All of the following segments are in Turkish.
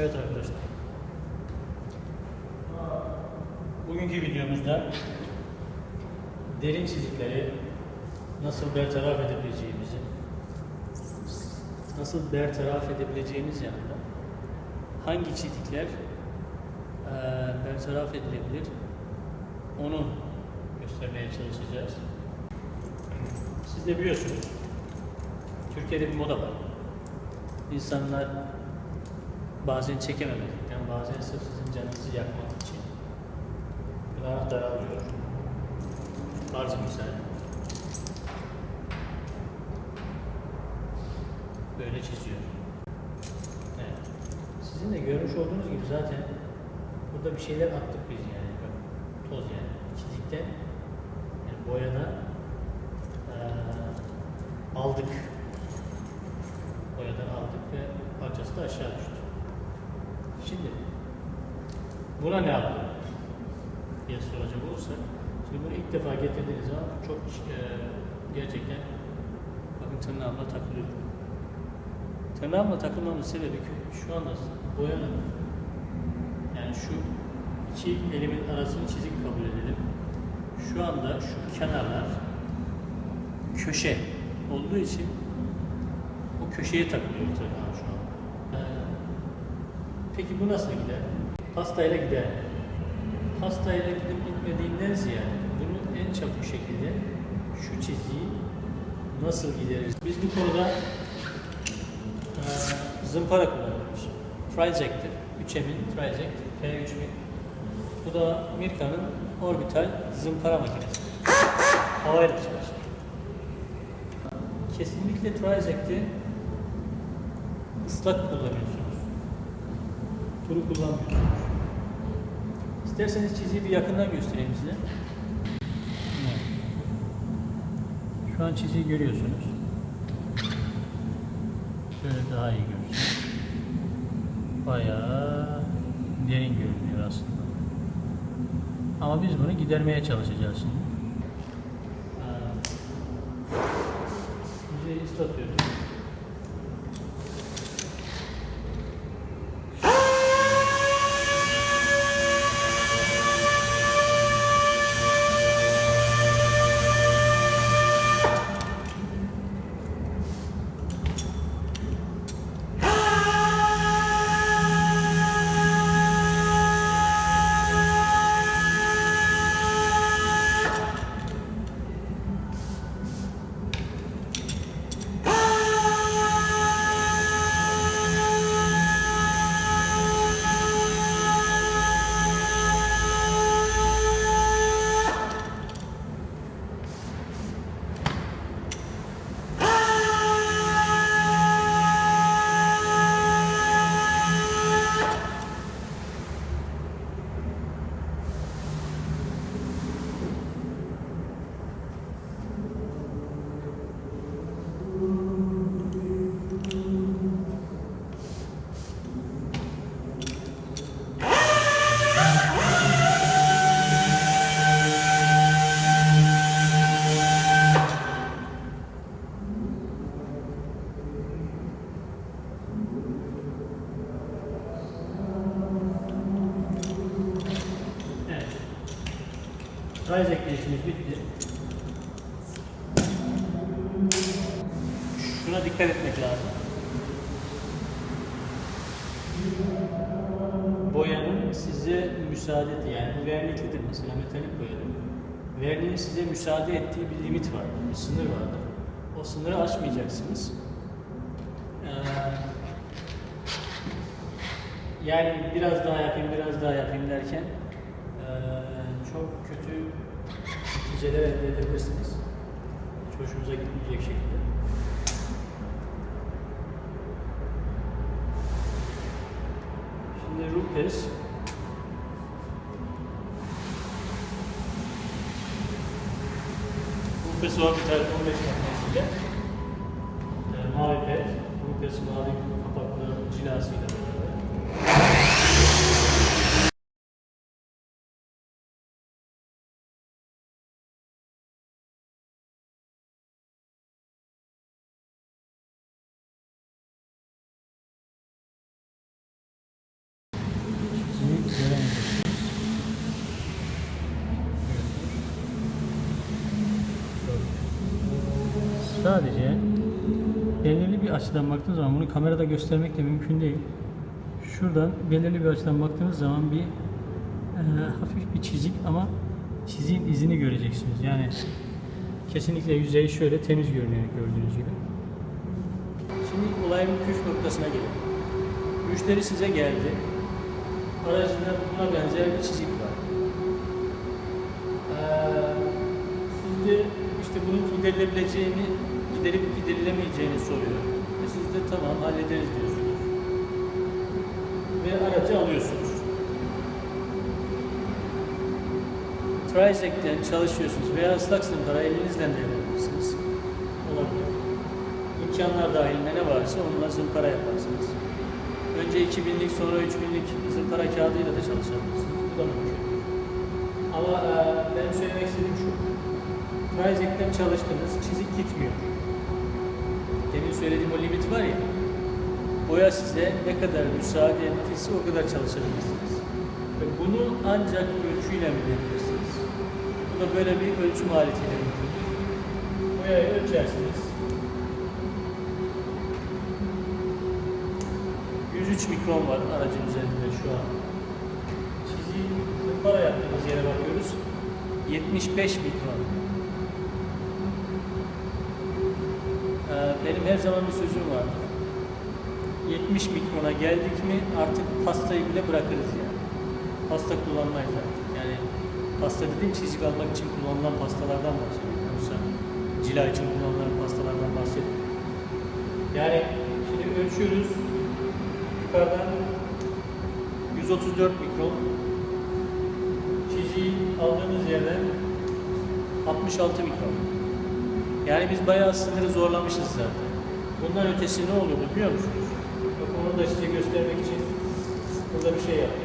Evet arkadaşlar. Bugünkü videomuzda derin çizikleri nasıl bertaraf edebileceğimizi, nasıl bertaraf edebileceğimiz yanında hangi çizikler eee bertaraf edilebilir onu göstermeye çalışacağız. Siz de biliyorsunuz Türkiye'de bir moda var. İnsanlar bazen çekememekten, bazen sırf sizin canınızı yakmak için gıda daralıyor. Farz misal. Böyle çiziyor. Evet. Sizin de görmüş olduğunuz gibi zaten burada bir şeyler attık biz yani. Toz yani. Çizikten yani boyada aldık. Boyadan aldık ve parçası da aşağı düştü. Şimdi buna ne yapalım diye soracak olursak şimdi bunu ilk defa getirdiğiniz zaman çok eee, gerçekten bakın tırnağımla takılıyor. Tırnağımla takılmamın sebebi şu anda boyanın yani şu iki elimin arasını çizik kabul edelim. Şu anda şu kenarlar köşe olduğu için o köşeye takılıyor. Ee, peki bu nasıl gider? Pastayla gider. Pastayla gidip gitmediğinden ziyade bunu en çabuk şekilde şu çizgiyi nasıl gideririz? Biz bu konuda e, zımpara kullanıyoruz. Trizect'tir. 3M'in Trizect P3000. Bu da Mirka'nın orbital zımpara makinesi. Havayla çalışır. Kesinlikle Trizect'i ıslak kullanıyorsunuz. Kuru kullanmıyorsunuz. İsterseniz çiziyi bir yakından göstereyim size. Şu an çiziyi görüyorsunuz. Şöyle daha iyi görürsünüz. Bayağı derin görünüyor aslında. Ama biz bunu gidermeye çalışacağız şimdi. Yüzeyi ıslatıyoruz. Şuna dikkat etmek lazım. Boyanın size müsaade ettiği, yani bu verniklidir mesela metalik boyanın. Verniğin size müsaade ettiği bir limit var, bir sınır vardır. O sınırı aşmayacaksınız. Ee, yani biraz daha yapayım, biraz daha yapayım derken eee, çok kötü neticeler elde edebilirsiniz. Hiç hoşunuza gitmeyecek şekilde. this kupesi var bir tane 15 makinesiyle mavi pet mavi kapaklı cilasıyla sadece belirli bir açıdan baktığınız zaman bunu kamerada göstermek de mümkün değil. Şuradan belirli bir açıdan baktığınız zaman bir e, hafif bir çizik ama çiziğin izini göreceksiniz. Yani kesinlikle yüzey şöyle temiz görünüyor gördüğünüz gibi. Şimdi olayın püf noktasına gelelim. Müşteri size geldi. Aracında buna benzer bir çizik var. Ee, siz de işte bunun giderilebileceğini, giderip giderilemeyeceğini soruyor. Ve siz de tamam hallederiz diyorsunuz. Ve aracı alıyorsunuz. Trizec'ten çalışıyorsunuz veya ıslak sınıflara elinizden de yapabilirsiniz. Olabilir. İmkanlar dahilinde ne varsa onunla zımpara yaparsınız. Önce 2000'lik sonra 3000'lik zımpara kağıdıyla da çalışabilirsiniz. Bu da mümkün. Ama e, benim söylemek istediğim şu. Trizec'ten çalıştınız, çizik gitmiyor. Demin söylediğim o limit var ya, boya size ne kadar müsaade ettiyse o kadar çalışabilirsiniz. Ve bunu ancak ölçüyle bilebilirsiniz. Bu da böyle bir ölçüm aletiyle mümkündür. Boyayı ölçersiniz. 103 mikron var aracın üzerinde şu an. Çiziyi zımpara yaptığımız yere bakıyoruz. 75 mikron. Ee, benim her zaman bir sözüm vardır. 70 mikrona geldik mi artık pastayı bile bırakırız yani. Pasta kullanmayız artık. Yani pasta dediğim çizik almak için kullanılan pastalardan bahsediyorum. Yoksa cila için kullanılan pastalardan bahsetmiyorum. Yani şimdi ölçüyoruz. Yukarıdan 134 mikron çiziyi aldığınız yerden 66 mikron. Yani biz bayağı sınırı zorlamışız zaten. Bundan ötesi ne olurdu biliyor musunuz? Bakın onu da size göstermek için burada bir şey yaptım.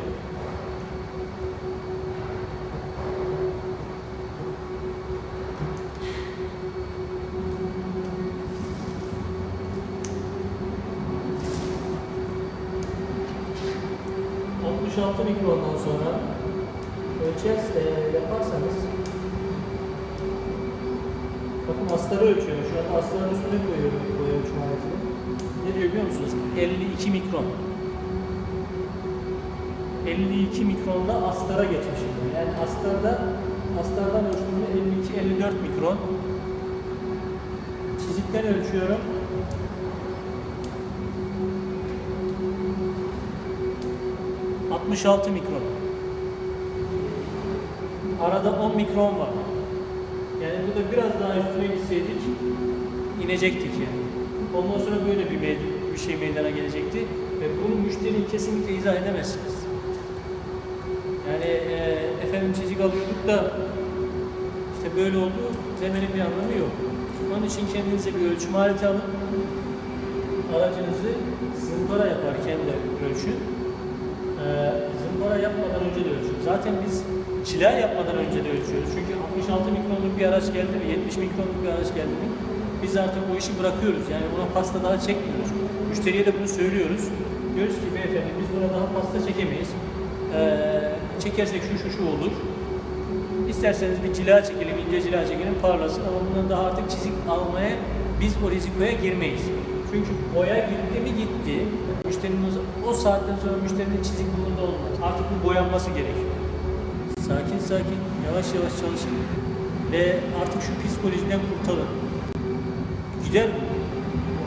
...66 mikrondan sonra ölçer e, yaparsanız Bakın astarı ölçüyorum. Şu an astarın üstüne koyuyorum boya ölçüm aletini. Ne diyor biliyor musunuz? 52 mikron. 52 mikronla astara geçmişim. Yani astarda astardan ölçtüğümde 52-54 mikron. Çizikten ölçüyorum. ...66 mikron. Arada 10 mikron var. Yani burada biraz daha üstüne gitseydik inecektik yani. Ondan sonra böyle bir, bir şey meydana gelecekti ve bunu müşteriye kesinlikle izah edemezsiniz. Yani e, efendim çizik alıyorduk da işte böyle oldu demenin bir anlamı yok. Onun için kendinize bir ölçüm aleti alın. Aracınızı zımpara yaparken de ölçün. Ee, zımpara yapmadan önce de ölçün. Zaten biz çila yapmadan önce de ölçüyoruz. Çünkü 66 mikronluk bir araç geldi mi, 70 mikronluk bir araç geldi mi biz artık bu işi bırakıyoruz. Yani buna pasta daha çekmiyoruz. Müşteriye de bunu söylüyoruz. Diyoruz ki beyefendi biz buna daha pasta çekemeyiz. Ee, çekersek şu şu şu olur. İsterseniz bir cila çekelim, ince cila çekelim, parlasın ama bundan daha artık çizik almaya biz o rizikoya girmeyiz. Çünkü boya gitti mi gitti. Müşterinin o saatten sonra müşterinin çizik bulunda olmaz. Artık bu boyanması gerekiyor. Sakin sakin, yavaş yavaş çalışın. Ve artık şu psikolojiden kurtarın. Gider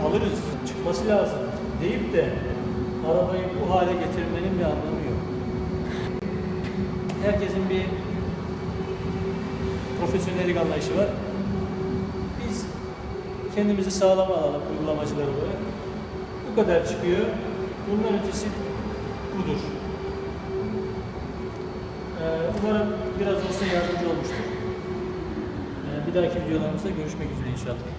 alırız, çıkması lazım deyip de arabayı bu hale getirmenin bir anlamı yok. Herkesin bir profesyonellik anlayışı var. Biz kendimizi sağlama alalım uygulamacılar olarak. Bu kadar çıkıyor. Bundan ötesi budur. Ee, umarım biraz olsa yardımcı olmuştur. Ee, bir dahaki videolarımızda görüşmek üzere inşallah.